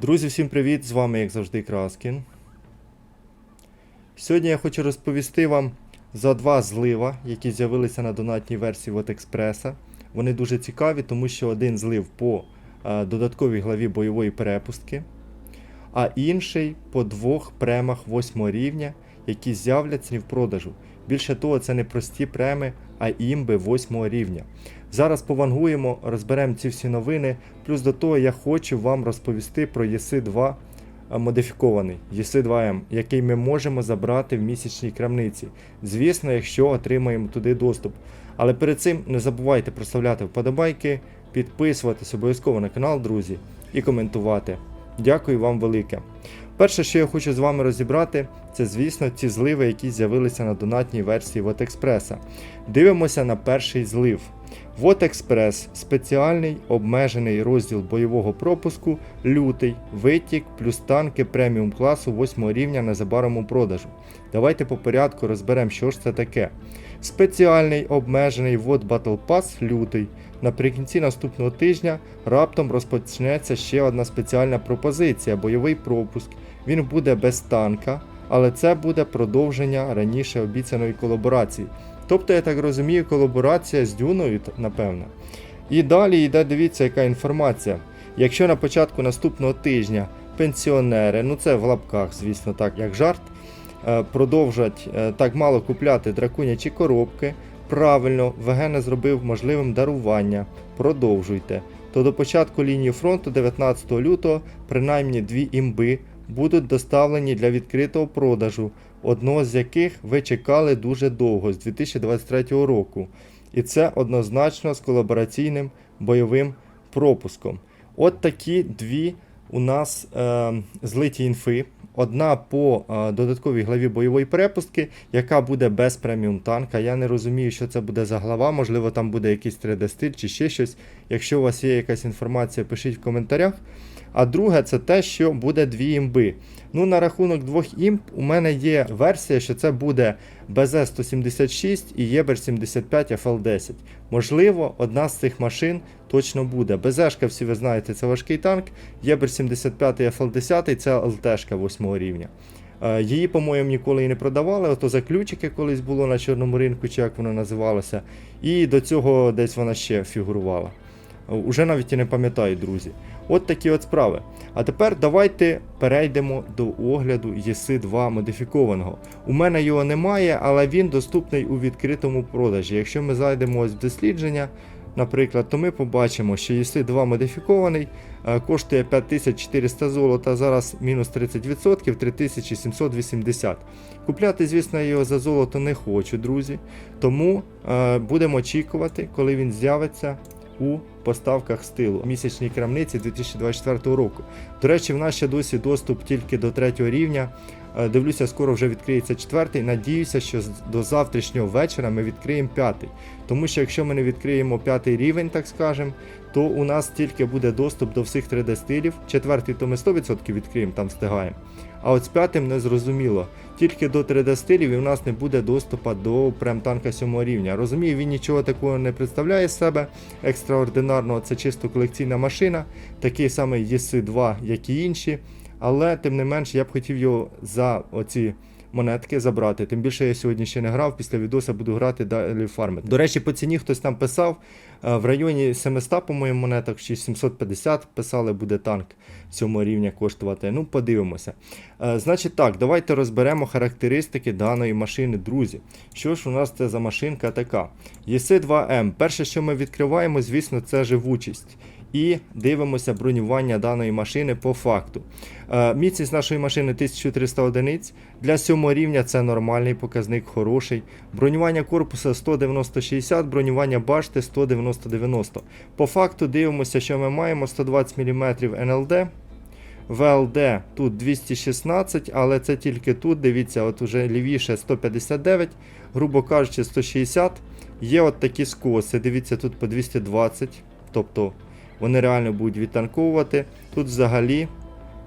Друзі, всім привіт! З вами, як завжди, Краскін. Сьогодні я хочу розповісти вам за два злива, які з'явилися на донатній версії Вотекспреса. Вони дуже цікаві, тому що один злив по е, додатковій главі бойової перепустки, а інший по двох премах 8 рівня, які з'являться в продажу. Більше того, це не прості преми, а імби 8 рівня. Зараз повангуємо, розберемо ці всі новини. Плюс до того я хочу вам розповісти про єси 2 модифікований єси 2М, який ми можемо забрати в місячній крамниці. Звісно, якщо отримаємо туди доступ. Але перед цим не забувайте проставляти вподобайки, підписуватись обов'язково на канал, друзі, і коментувати. Дякую вам велике. Перше, що я хочу з вами розібрати, це, звісно, ці зливи, які з'явилися на донатній версії Вотекспреса. Дивимося на перший злив. Вотекспрес спеціальний обмежений розділ бойового пропуску, лютий, витік плюс танки преміум класу 8 рівня незабаром у продажу. Давайте по порядку розберемо, що ж це таке. Спеціальний обмежений вод Battle Pass лютий. Наприкінці наступного тижня раптом розпочнеться ще одна спеціальна пропозиція бойовий пропуск. Він буде без танка, але це буде продовження раніше обіцяної колаборації. Тобто, я так розумію, колаборація з Дюною, напевно. І далі йде, дивіться, яка інформація. Якщо на початку наступного тижня пенсіонери, ну це в лапках, звісно, так, як жарт, продовжать е, так мало купляти драконячі коробки, правильно, ВГ зробив можливим дарування, продовжуйте. То до початку лінії фронту 19 лютого принаймні дві імби будуть доставлені для відкритого продажу, одного з яких ви чекали дуже довго з 2023 року. І це однозначно з колабораційним бойовим пропуском. От такі дві у нас е, злиті інфи. Одна по е, додатковій главі бойової перепустки, яка буде без преміум танка. Я не розумію, що це буде за глава. Можливо, там буде якийсь 3D-стиль чи ще щось. Якщо у вас є якась інформація, пишіть в коментарях. А друге, це те, що буде дві імби. Ну, на рахунок двох імб у мене є версія, що це буде BZ-176 і Єбер 75 FL10. Можливо, одна з цих машин точно буде. БЗшка, всі ви знаєте, це важкий танк. Єбер 75 FL10 це ЛТшка 8 рівня. Е, Її, по-моєму, ніколи і не продавали. Ото за ключики колись було на чорному ринку, чи як воно називалося. І до цього десь вона ще фігурувала. Е, Уже навіть і не пам'ятаю, друзі. От такі от справи. А тепер давайте перейдемо до огляду єси 2 модифікованого. У мене його немає, але він доступний у відкритому продажі. Якщо ми зайдемо ось в дослідження, наприклад, то ми побачимо, що єси 2 модифікований е, коштує 5400 золота, зараз мінус 30%, 3780. Купляти, звісно, його за золото не хочу, друзі. Тому е, будемо очікувати, коли він з'явиться у поставках стилу місячній крамниці 2024 року. До речі, в нас ще досі доступ тільки до третього рівня. Е, Дивлюся, скоро вже відкриється четвертий. Надіюся, що до завтрашнього вечора ми відкриємо п'ятий. Тому що якщо ми не відкриємо п'ятий рівень, так скажемо, то у нас тільки буде доступ до всіх 3D стилів. Четвертий то ми 100% відкриємо, там встигаємо. А от з п'ятим не зрозуміло. Тільки до 3D стилів і в нас не буде доступу до прем-танка 7 рівня. Розумію, він нічого такого не представляє з себе екстраординарного, це чисто колекційна машина, такий самий EC2, як і інші. Але тим не менш я б хотів його за оці монетки забрати. Тим більше я сьогодні ще не грав, після відоса буду грати далі фармити. До речі, по ціні хтось там писав е, в районі 700, по-моєму, монеток чи 750 писали, буде танк цього рівня коштувати. Ну, подивимося. Е, Значить так, давайте розберемо характеристики даної машини, друзі. Що ж у нас це за машинка така? ЄС-2М. Перше, що ми відкриваємо, звісно, це живучість. І дивимося бронювання даної машини по факту. Е, Міцність нашої машини 1300 одиниць. Для 7 рівня це нормальний показник, хороший. Бронювання корпуса 190-60, бронювання башти 190-90. По факту дивимося, що ми маємо 120 мм НЛД. ВЛД тут 216, але це тільки тут. Дивіться, от уже лівіше 159, грубо кажучи, 160. Є от такі скоси. Дивіться, тут по 220. Тобто вони реально будуть відтанковувати. Тут взагалі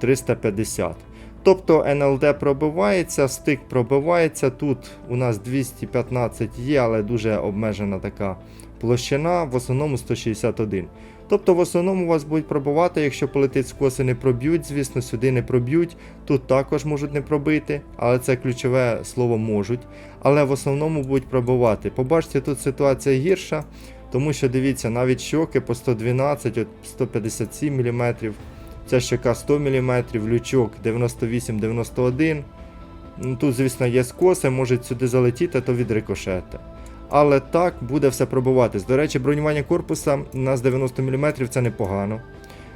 350. Тобто НЛД пробивається, стик пробивається. Тут у нас 215 є, але дуже обмежена така площина, в основному 161. Тобто в основному вас будуть пробувати, якщо полетить скоси не проб'ють, звісно, сюди не проб'ють, тут також можуть не пробити, але це ключове слово можуть. Але в основному будуть пробувати. Побачите, тут ситуація гірша, тому що дивіться, навіть щоки по 112, от 157 мм, ця щока 100 мм, лючок 98-91 Ну, Тут, звісно, є скоси, можуть сюди залетіти, то від рикошета. Але так буде все пробуватись. До речі, бронювання корпуса у нас 90 мм це непогано.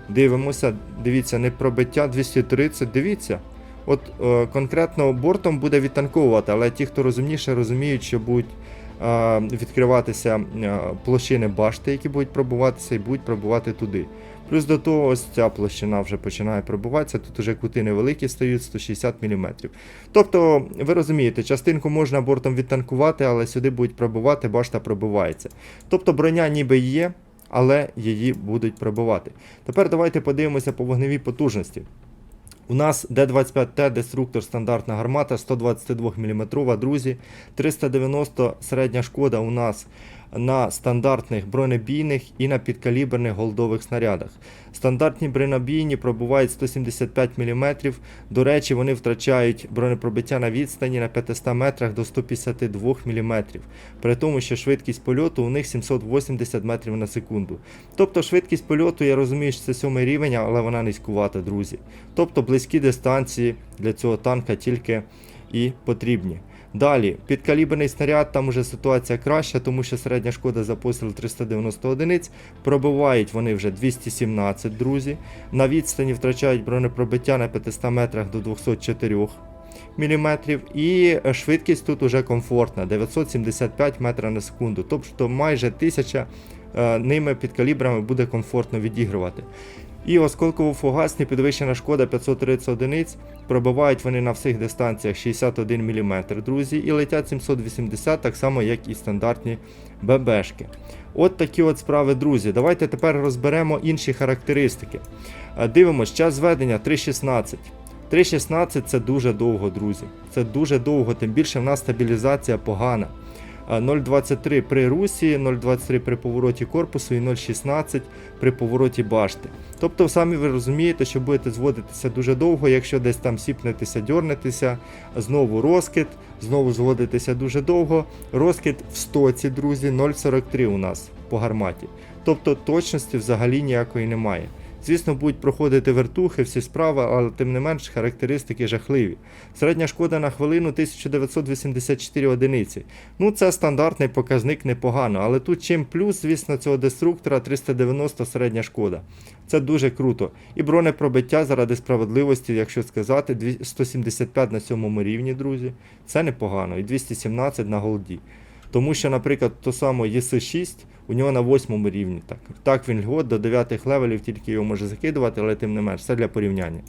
Дивимося, дивіться, не пробиття 230, дивіться. От е, конкретно бортом буде відтанковувати, але ті, хто розумніше, розуміють, що будуть відкриватися е, площини башти, які будуть пробуватися, і будуть пробувати туди. Плюс до того, ось ця площина вже починає пробуватися, тут вже кути невеликі стають 160 мм. Тобто, ви розумієте, частинку можна бортом відтанкувати, але сюди будуть пробувати, башта пробивається. Тобто броня ніби є, але її будуть пробивати. Тепер давайте подивимося по вогневій потужності. У нас Д-25Т деструктор стандартна гармата 122 мм, друзі. 390 середня шкода у нас на стандартних бронебійних і на підкаліберних голдових снарядах. Стандартні бронебійні пробувають 175 мм. До речі, вони втрачають бронепробиття на відстані на 500 метрах до 152 мм. При тому, що швидкість польоту у них 780 метрів на секунду. Тобто швидкість польоту, я розумію, що це сьомий рівень, але вона низькувата, друзі. Тобто близькі дистанції для цього танка тільки і потрібні. Далі, підкаліберний снаряд, там уже ситуація краща, тому що середня шкода за постріл 390 одиниць. Пробивають вони вже 217, друзі. На відстані втрачають бронепробиття на 500 метрах до 204 мм. І швидкість тут уже комфортна 975 метрів на секунду. Тобто майже 1000 е, ними під калібрами буде комфортно відігрувати. І осколково-фугасні підвищена шкода 530 одиниць. Пробивають вони на всіх дистанціях 61 мм, друзі, і летять 780, так само, як і стандартні ББшки. От такі от справи, друзі. Давайте тепер розберемо інші характеристики. Дивимось, час зведення 3.16. 3.16 це дуже довго, друзі. Це дуже довго, тим більше в нас стабілізація погана. Е, 0,23 при русі, 0,23 при повороті корпусу і 0,16 при повороті башти. Тобто, самі ви розумієте, що будете зводитися дуже довго, якщо десь там сіпнетеся, дьорнетеся, знову розкид, знову зводитися дуже довго. Розкид в стоці, друзі, 0,43 у нас по гарматі. Тобто точності взагалі ніякої немає. Звісно, будуть проходити вертухи, всі справи, але тим не менш характеристики жахливі. Середня шкода на хвилину 1984 одиниці. Ну, це стандартний показник непогано, але тут чим плюс, звісно, цього деструктора 390 середня шкода. Це дуже круто. І бронепробиття заради справедливості, якщо сказати, 175 на сьомому рівні, друзі. Це непогано. І 217 на голді. Тому що, наприклад, то саме ЄС6 у нього на восьмому рівні. Так, так він льгот до 9 левелів тільки його може закидувати, але тим не менш, це для порівняння.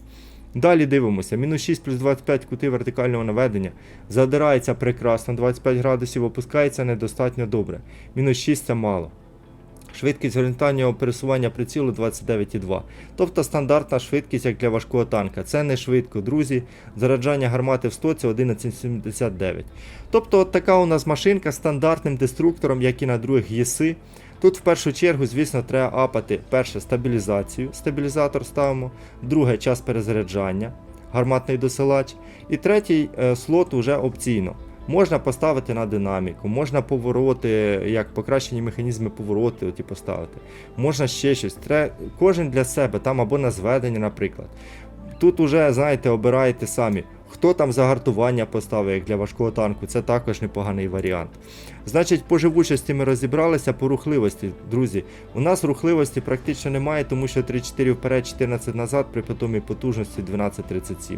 Далі дивимося. Мінус 6 плюс 25 кути вертикального наведення. Задирається прекрасно, 25 градусів, опускається недостатньо добре. Мінус 6 це мало. Швидкість горизонтального пересування прицілу 29,2. Тобто стандартна швидкість як для важкого танка. Це не швидко, друзі. Заряджання гармати в стоці 11,79. Тобто от така у нас машинка з стандартним деструктором, як і на других ЄСи. Тут в першу чергу, звісно, треба апати перше стабілізацію, стабілізатор ставимо, друге час перезаряджання, гарматний досилач. І третій е, слот уже опційно. Можна поставити на динаміку, можна повороти, як покращені механізми повороти оті поставити. Можна ще щось. Тре... Кожен для себе, там або на зведення, наприклад. Тут уже, знаєте, обираєте самі. Хто там загартування поставив як для важкого танку, це також непоганий варіант. Значить, по живучості ми розібралися, по рухливості, друзі. У нас рухливості практично немає, тому що 3-4 вперед, 14 назад при питомій потужності 12.37.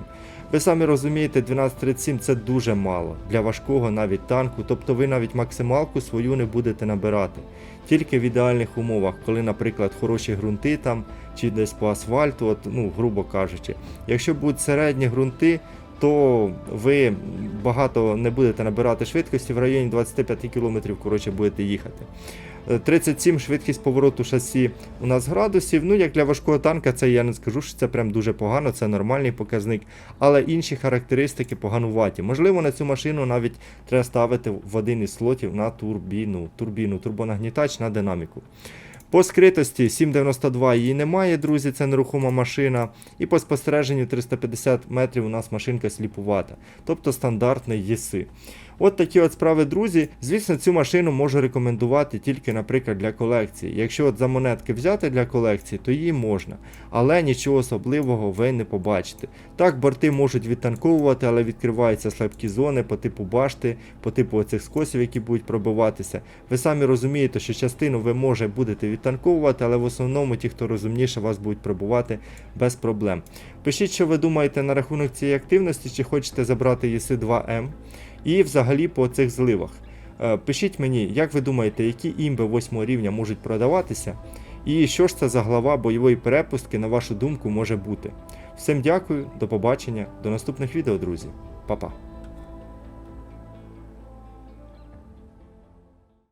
Ви самі розумієте, 12.37 це дуже мало для важкого навіть танку, тобто ви навіть максималку свою не будете набирати. Тільки в ідеальних умовах, коли, наприклад, хороші ґрунти там чи десь по асфальту, от, ну, грубо кажучи. Якщо будуть середні ґрунти, то ви багато не будете набирати швидкості, в районі 25 км коротше, будете їхати. Е, 37 швидкість повороту шасі у нас градусів. Ну, як для важкого танка, це я не скажу, що це прям дуже погано, це нормальний показник. Але інші характеристики погануваті. Можливо, на цю машину навіть треба ставити в один із слотів на турбіну, турбіну, турбонагнітач на динаміку. По скритості 792 її немає, друзі, це нерухома машина. І по спостереженню 350 метрів у нас машинка сліпувата, тобто стандартний ЄСИ. От такі от справи, друзі. Звісно, цю машину можу рекомендувати тільки, наприклад, для колекції. Якщо от за монетки взяти для колекції, то її можна, але нічого особливого ви не побачите. Так, борти можуть відтанковувати, але відкриваються слабкі зони по типу башти, по типу оцих скосів, які будуть пробиватися. Ви самі розумієте, що частину ви може будете відтанковувати, але в основному ті, хто розумніше, вас будуть пробувати без проблем. Пишіть, що ви думаєте на рахунок цієї активності, чи хочете забрати ЄСИ 2М. І взагалі по цих зливах. Е, Пишіть мені, як ви думаєте, які імби 8 рівня можуть продаватися, і що ж це за глава бойової перепустки, на вашу думку, може бути. Всім дякую, до побачення, до наступних відео, друзі. Па-па.